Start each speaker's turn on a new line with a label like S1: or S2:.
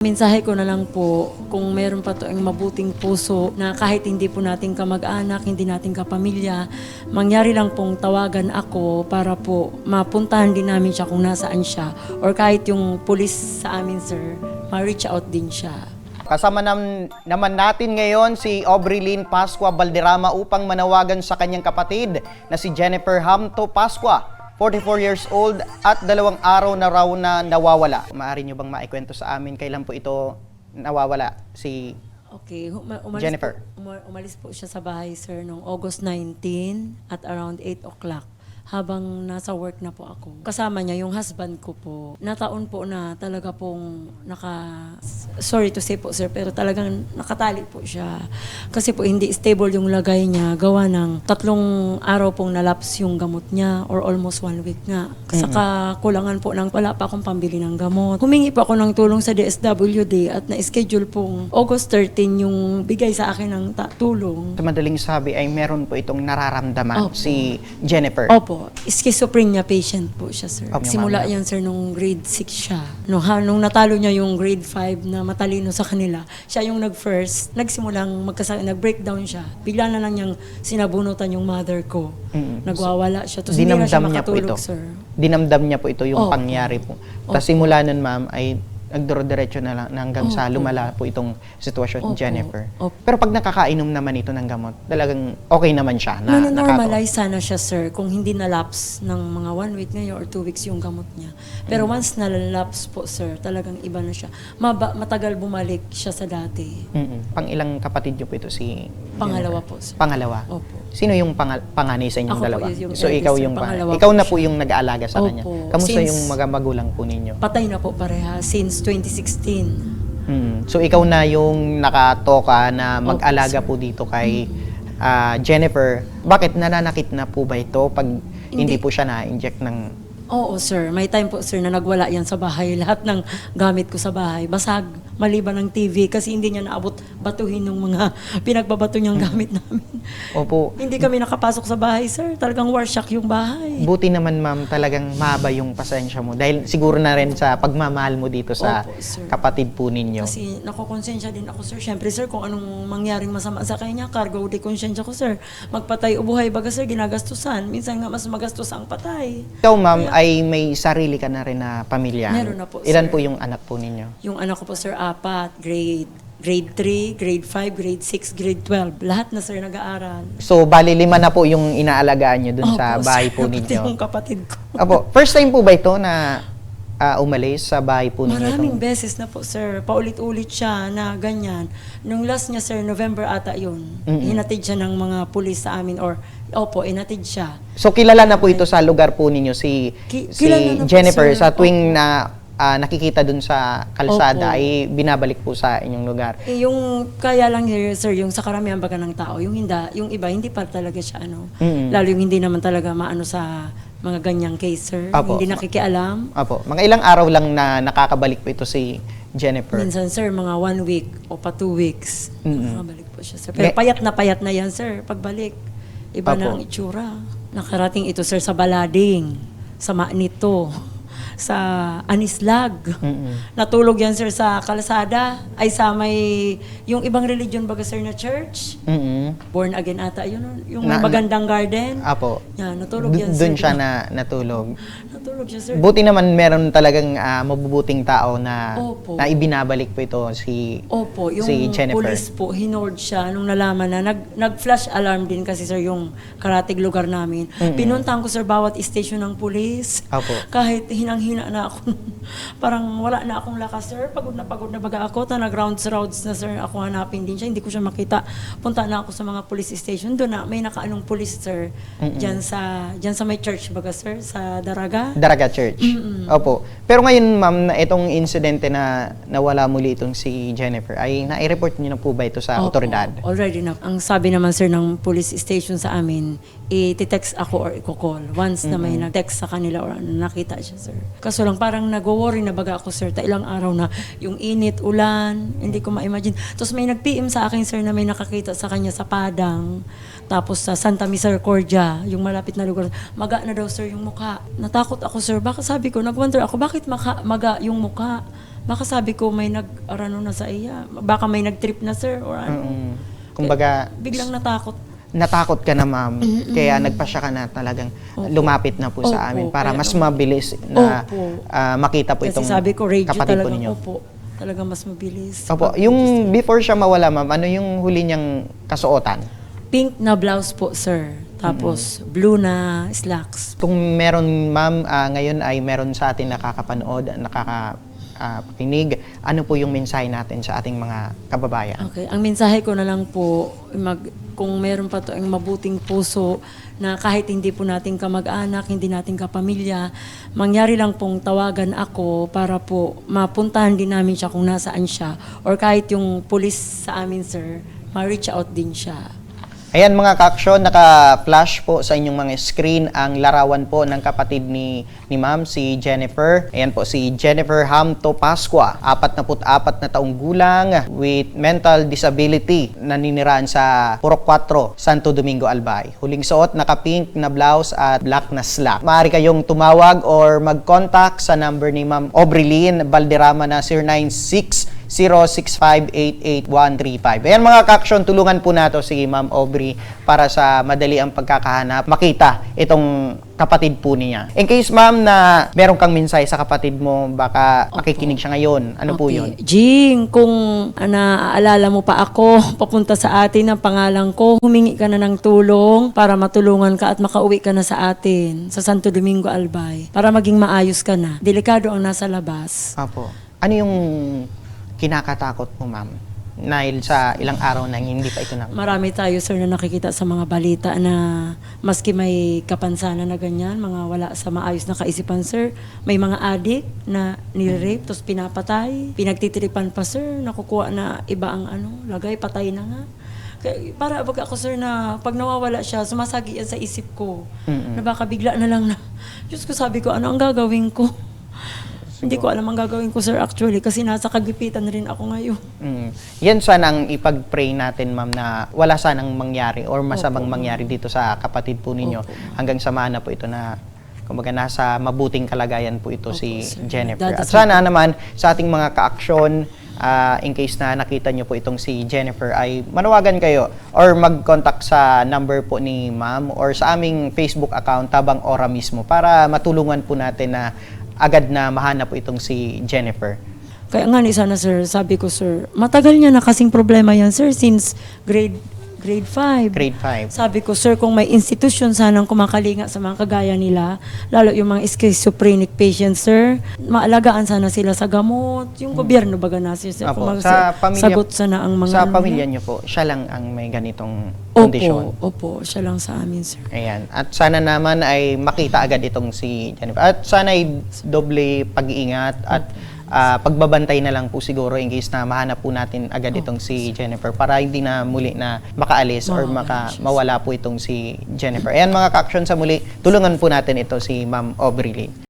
S1: Mensahe ko na lang po, kung meron pa to ang mabuting puso na kahit hindi po nating kamag-anak, hindi nating kapamilya, mangyari lang pong tawagan ako para po mapuntahan din namin siya kung nasaan siya. Or kahit yung pulis sa amin, sir, ma-reach out din siya.
S2: Kasama nam, naman natin ngayon si Aubrey Lynn Pasqua Balderrama upang manawagan sa kanyang kapatid na si Jennifer Hamto Pasqua, 44 years old at dalawang araw na raw na nawawala. Maaari nyo bang maikwento sa amin kailan po ito nawawala si
S1: Okay, huma- umalis
S2: Jennifer.
S1: Po, uma- umalis po siya sa bahay, sir, noong August 19 at around 8 o'clock habang nasa work na po ako. Kasama niya yung husband ko po. Nataon po na talaga pong naka... Sorry to say po, sir, pero talagang nakatali po siya. Kasi po hindi stable yung lagay niya. Gawa ng tatlong araw pong nalaps yung gamot niya or almost one week nga. Saka kulangan po ng wala pa akong pambili ng gamot. Humingi po ako ng tulong sa DSWD at na-schedule pong August 13 yung bigay sa akin ng ta- tulong.
S2: sa madaling sabi ay meron po itong nararamdaman
S1: Opo.
S2: si Jennifer.
S1: Opo, schizophrenia patient po siya, sir.
S2: Opo.
S1: Simula yan, sir, nung grade 6 siya. No, ha, nung natalo niya yung grade 5 na matalino sa kanila, siya yung nag-first, nagsimulang magkasa nag-breakdown siya. Bigla na lang niyang sinabunutan yung mother ko.
S2: Mm.
S1: Nagwawala siya. Tapos hindi na siya
S2: Dinamdam niya po
S1: makatulog,
S2: ito.
S1: sir.
S2: Dinamdam niya po ito yung
S1: Opo.
S2: pangyari po. Tapos simula nun, ma'am, ay nagduro-diretso na lang hanggang sa
S1: Opo.
S2: lumala po itong sitwasyon ni
S1: Opo.
S2: Jennifer.
S1: Opo.
S2: Pero pag nakakainom naman ito ng gamot, talagang okay naman siya. Na,
S1: Nanonormalize sana siya, sir, kung hindi na-lapse ng mga one week ngayon or two weeks yung gamot niya. Pero
S2: Mm.
S1: once na-lapse po, sir, talagang iba na siya. Maba, matagal bumalik siya sa dati.
S2: Mm-mm. Pang ilang kapatid niyo po ito si
S1: Pangalawa
S2: Jennifer?
S1: po, sir.
S2: Pangalawa.
S1: Opo.
S2: Sino yung pangal- panganay sa inyong
S1: Ako po
S2: dalawa?
S1: yung
S2: so
S1: eldest,
S2: ikaw yung panganay.
S1: Pangalawa
S2: Ikaw
S1: po
S2: na po
S1: siya.
S2: yung nag-aalaga sa kanya.
S1: Opo.
S2: Kamusta
S1: Since-
S2: yung mga magulang po ninyo?
S1: Patay na po pareha since 2016.
S2: Mm. So ikaw na yung nakatoka na mag-alaga po dito kay ah, Jennifer. Bakit nananakit na po ba ito pag hindi,
S1: Hindi.
S2: po siya na-inject ng
S1: Oo, sir. May time po, sir, na nagwala yan sa bahay. Lahat ng gamit ko sa bahay, basag. Maliban ng TV kasi hindi niya naabot batuhin ng mga pinagbabato niyang gamit namin.
S2: Opo.
S1: hindi kami nakapasok sa bahay, sir. Talagang war shock yung bahay.
S2: Buti naman ma'am talagang mahaba yung pasensya mo dahil siguro na rin sa pagmamahal mo dito sa
S1: Opo, sir.
S2: kapatid po ninyo.
S1: Kasi nakukonsensya din ako, sir. Siyempre, sir, kung anong mangyaring masama sa kanya, cargo de konsensya ko, sir. Magpatay o buhay, baga, sir, ginagastusan. Minsan nga mas magastos ang patay.
S2: Ikaw ma'am ay may sarili ka na rin na pamilya.
S1: Meron na po,
S2: Ilan
S1: sir.
S2: po yung anak po ninyo?
S1: Yung anak ko po, sir, apat, grade grade 3, grade 5, grade 6, grade 12. Lahat na, sir, nag-aaral.
S2: So bali lima na po yung inaalagaan nyo dun sa
S1: Opo,
S2: bahay
S1: sir,
S2: po
S1: Pati
S2: ninyo.
S1: yung kapatid ko.
S2: Opo, first time po ba ito na ah, umalis sa bahay po ninyo?
S1: Maraming
S2: itong-
S1: beses na po, sir. Paulit-ulit siya na ganyan. Nung last niya, sir, November ata yun.
S2: Mm-mm.
S1: Hinatid siya ng mga pulis sa amin or, opo, inatid siya.
S2: So kilala na po ito sa lugar po ninyo si
S1: Ki-
S2: si
S1: kilala na po,
S2: Jennifer
S1: sir.
S2: sa tuwing na ah, nakikita dun sa kalsada
S1: Opo.
S2: ay binabalik po sa inyong lugar.
S1: Eh, yung kaya lang here, sir, yung sa karamihan baga ng tao, yung hindi, yung iba hindi pa talaga siya ano.
S2: Mm-mm.
S1: Lalo yung hindi naman talaga maano sa mga ganyang case, sir.
S2: Apo.
S1: Hindi nakikialam.
S2: Apo, mga ilang araw lang na nakakabalik po ito si Jennifer.
S1: Minsan, sir, mga one week o pa two weeks. Nakabalik po siya, sir. Pero
S2: Me-
S1: payat na payat na yan, sir, pagbalik. Iba na
S2: Apo.
S1: ang itsura. Nakarating ito, sir, sa Balading, sa Manito, sa Anislag.
S2: Mm-mm.
S1: Natulog yan, sir, sa kalsada. Ay, sa may, yung ibang religion baga, sir, na church.
S2: Mm-mm.
S1: Born again ata, yun, yung may
S2: Na-
S1: magandang garden.
S2: Apo.
S1: Yan, natulog yan, sir.
S2: Dun siya na natulog.
S1: Natulog siya, sir.
S2: Buti naman meron talagang ah, mabubuting tao na
S1: Opo.
S2: na ibinabalik po ito si
S1: Opo, yung
S2: si Jennifer.
S1: police po, hinold siya nung nalaman na nag, nag-flash alarm din kasi sir yung karatig lugar namin. Pinuntahan ko sir bawat station ng police.
S2: Opo.
S1: Kahit hinang-hina na ako, parang wala na akong lakas sir. Pagod na pagod na baga ako. Ta nag-rounds rounds na sir. Ako hanapin din siya. Hindi ko siya makita. Punta na ako sa mga police station. Doon na may nakaanong police sir. Diyan sa, diyan sa may church baga sir. Sa Daraga.
S2: Daraga Church. Opo. Pero ngayon, ma'am, na itong insidente na nawala muli itong si Jennifer, ay nai-report niyo na po ba ito sa
S1: Opo,
S2: otoridad?
S1: Already na. Ang sabi naman sir ng police station sa amin, i-text ako or i-call once na may nag-text sa kanila or nakita siya sir. Kaso lang parang nag-worry na baga ako sir, ta ilang araw na yung init, ulan, hindi ko ma-imagine. Tapos may nag-PM sa akin sir na may nakakita sa kanya sa Padang. Tapos sa Santa Misericordia, yung malapit na lugar, maga na daw sir yung mukha. Natakot ako sir, baka sabi ko, nag-wonder ako, bakit maka, maga yung mukha? Baka sabi ko may nag-arano na sa iya. Baka may nag-trip na sir or ano.
S2: Mm. Kumbaga,
S1: Biglang natakot.
S2: Natakot ka na ma'am, kaya nagpasya ka na talagang lumapit na po sa
S1: Opo,
S2: amin para mas mabilis na
S1: Opo.
S2: ah, makita po
S1: Kasi
S2: itong
S1: sabi ko, radio
S2: kapatid po
S1: talaga
S2: ninyo.
S1: Opo. Talaga mas mabilis.
S2: Opo, yung before siya mawala ma'am, ano yung huli niyang kasuotan?
S1: Pink na blouse po, sir. Tapos, blue na slacks.
S2: Kung meron ma'am, ah, ngayon ay meron sa atin nakakapanood, nakakakinig, ano po yung mensahe natin sa ating mga kababayan?
S1: Okay, ang mensahe ko na lang po, mag, kung meron pa to ang mabuting puso na kahit hindi po nating kamag-anak, hindi nating kapamilya, mangyari lang pong tawagan ako para po mapuntahan din namin siya kung nasaan siya. Or kahit yung pulis sa amin, sir, ma-reach out din siya.
S2: Ayan mga ka-aksyon, naka-flash po sa inyong mga screen ang larawan po ng kapatid ni, ni ma'am, si Jennifer. Ayan po, si Jennifer Hamto Pasqua, 44 na taong gulang with mental disability, naniniraan sa Purok 4, Santo Domingo, Albay. Huling suot, naka-pink na blouse at black na slack. Maaari kayong tumawag or mag-contact sa number ni ma'am Obrelin Balderrama na 096 06588-135. Ayan mga kaksyon, tulungan po nato si Ma'am Aubrey para sa madali ang pagkakahanap, makita itong kapatid po niya. In case ma'am na meron kang mensahe sa kapatid mo, baka makikinig siya ngayon. Ano po
S1: Okay.
S2: yun?
S1: Jing, kung naaalala mo pa ako, papunta sa atin ang pangalan ko, humingi ka na ng tulong para matulungan ka at makauwi ka na sa atin, sa Santo Domingo, Albay, para maging maayos ka na. Delikado ang nasa labas.
S2: Apo. Ano yung kinakatakot mo ma'am? Dahil sa ilang araw na hindi pa ito na...
S1: Marami tayo, sir, na nakikita sa mga balita na maski may kapansanan na ganyan, mga wala sa maayos na kaisipan, sir. May mga adik na nire-rape, tapos pinapatay. Pinagtitripan pa, sir. Nakukuha na iba ang ano, lagay, patay na nga. Kaya, para wag ako, sir, na pag nawawala siya, sumasagi yan sa isip ko.
S2: Mm-mm.
S1: Na baka bigla na lang na, Diyos ko, sabi ko, ano ang gagawin ko? Hindi ko alam ang gagawin ko, sir, actually, kasi nasa kagipitan rin ako ngayon.
S2: Mm. Yan sana ang ipag-pray natin, ma'am, na wala sanang mangyari or masamang mangyari dito sa kapatid po ninyo.
S1: Opo.
S2: Hanggang sa mana po ito na kumbaga nasa mabuting kalagayan po ito si
S1: sir.
S2: Jennifer. At
S1: Dadasal
S2: sana naman sa ating mga ka-aksyon, ah, in case na nakita nyo po itong si Jennifer, ay manawagan kayo or mag-contact sa number po ni ma'am or sa aming Facebook account, Tabang Ora mismo, para matulungan po natin na agad na mahanap po itong si Jennifer.
S1: Kaya nga ni sana sir, sabi ko sir, matagal niya na kasing problema yan sir since grade grade 5.
S2: Grade 5.
S1: Sabi ko sir, kung may institution sanang kumakalinga sa mga kagaya nila, lalo yung mga schizophrenic patients sir, maalagaan sana sila sa gamot. Yung gobyerno baga na sir, sir
S2: Apo,
S1: kung
S2: sa pamilya-
S1: sagot sana ang mga
S2: Sa
S1: ano
S2: pamilya niyo po, siya lang ang may ganitong
S1: Opo,
S2: kondisyon.
S1: opo, siya lang sa amin sir.
S2: Ayan. At sana naman ay makita agad itong si Jennifer. At sana ay doble pag-iingat at ah, pagbabantay na lang po siguro in case na mahanap po natin agad itong si Jennifer para hindi na muli na makaalis or
S1: Mawawala
S2: maka,
S1: siya.
S2: mawala po itong si Jennifer. Ayan mga ka-action sa muli, tulungan po natin ito si Ma'am Aubrey Lee.